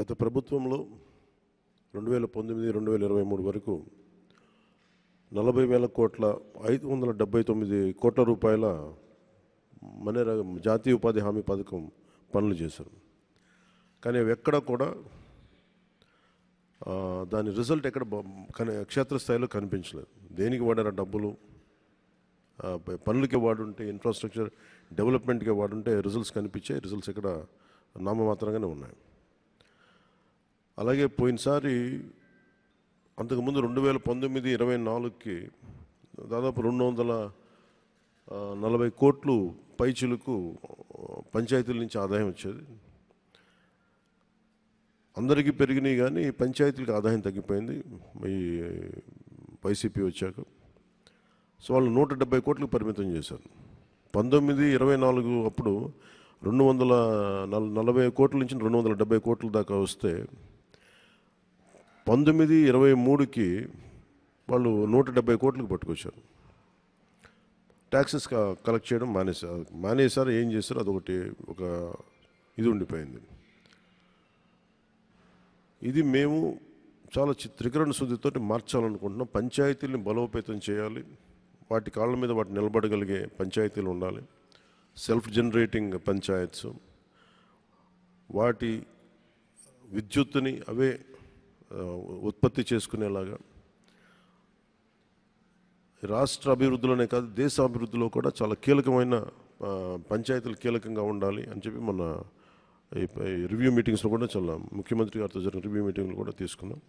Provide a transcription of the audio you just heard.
గత ప్రభుత్వంలో రెండు వేల పంతొమ్మిది రెండు వేల ఇరవై మూడు వరకు నలభై వేల కోట్ల ఐదు వందల డెబ్బై తొమ్మిది కోట్ల రూపాయల మన జాతీయ ఉపాధి హామీ పథకం పనులు చేశారు. కానీ అవి ఎక్కడ కూడా దాని రిజల్ట్ ఎక్కడ బ- క్షేత్రస్థాయిలో కనిపించలేదు. దేనికి వాడారు డబ్బులు? పనులకి వాడుంటే ఇన్ఫ్రాస్ట్రక్చర్ డెవలప్మెంట్కి వాడుంటే రిజల్ట్స్ కనిపించే రిజల్ట్స్ ఇక్కడ నామమాత్రంగానే ఉన్నాయి. అలాగే పోయినసారి అంతకుముందు రెండు వేల పంతొమ్మిది ఇరవై నాలుగుకి దాదాపు రెండు వందల నలభై కోట్లు పైచులకు పంచాయతీల నుంచి ఆదాయం వచ్చేది. అందరికీ పెరిగినాయి కానీ పంచాయతీలకు ఆదాయం తగ్గిపోయింది. ఈ వైసీపీ వచ్చాక. సో వాళ్ళు నూట డెబ్బై కోట్లకు పరిమితం చేశారు. పంతొమ్మిది ఇరవై నాలుగు అప్పుడు రెండు వందల నలభై కోట్ల నుంచి రెండు వందల డెబ్బై కోట్ల దాకా వస్తే పంతొమ్మిది ఇరవై మూడుకి వాళ్ళు నూట డెబ్బై కోట్లకు పట్టుకొచ్చారు. ట్యాక్సెస్ కలెక్ట్ చేయడం మానేశారు. మానేశారు ఏం చేశారు? అదొకటి ఒక ఇది ఉండిపోయింది. ఇది మేము చాలా చిత్రీకరణ శుద్ధితోటి మార్చాలనుకుంటున్నాం. పంచాయతీల్ని బలోపేతం చేయాలి. వాటి కాళ్ళ మీద వాటి నిలబడగలిగే పంచాయతీలు ఉండాలి. Self generating panchayats. వాటి విద్యుత్తుని అవే ఉత్పత్తి చేసుకునేలాగా. రాష్ట్ర అభివృద్ధిలోనే కాదు దేశ అభివృద్ధిలో కూడా చాలా కీలకమైన పంచాయతీలు కీలకంగా ఉండాలి అని చెప్పి మన ఈ ఈ రివ్యూ మీటింగ్స్లో కూడా చాలా ముఖ్యమంత్రి గారితో జరిగిన రివ్యూ మీటింగ్లు కూడా తీసుకున్నాం.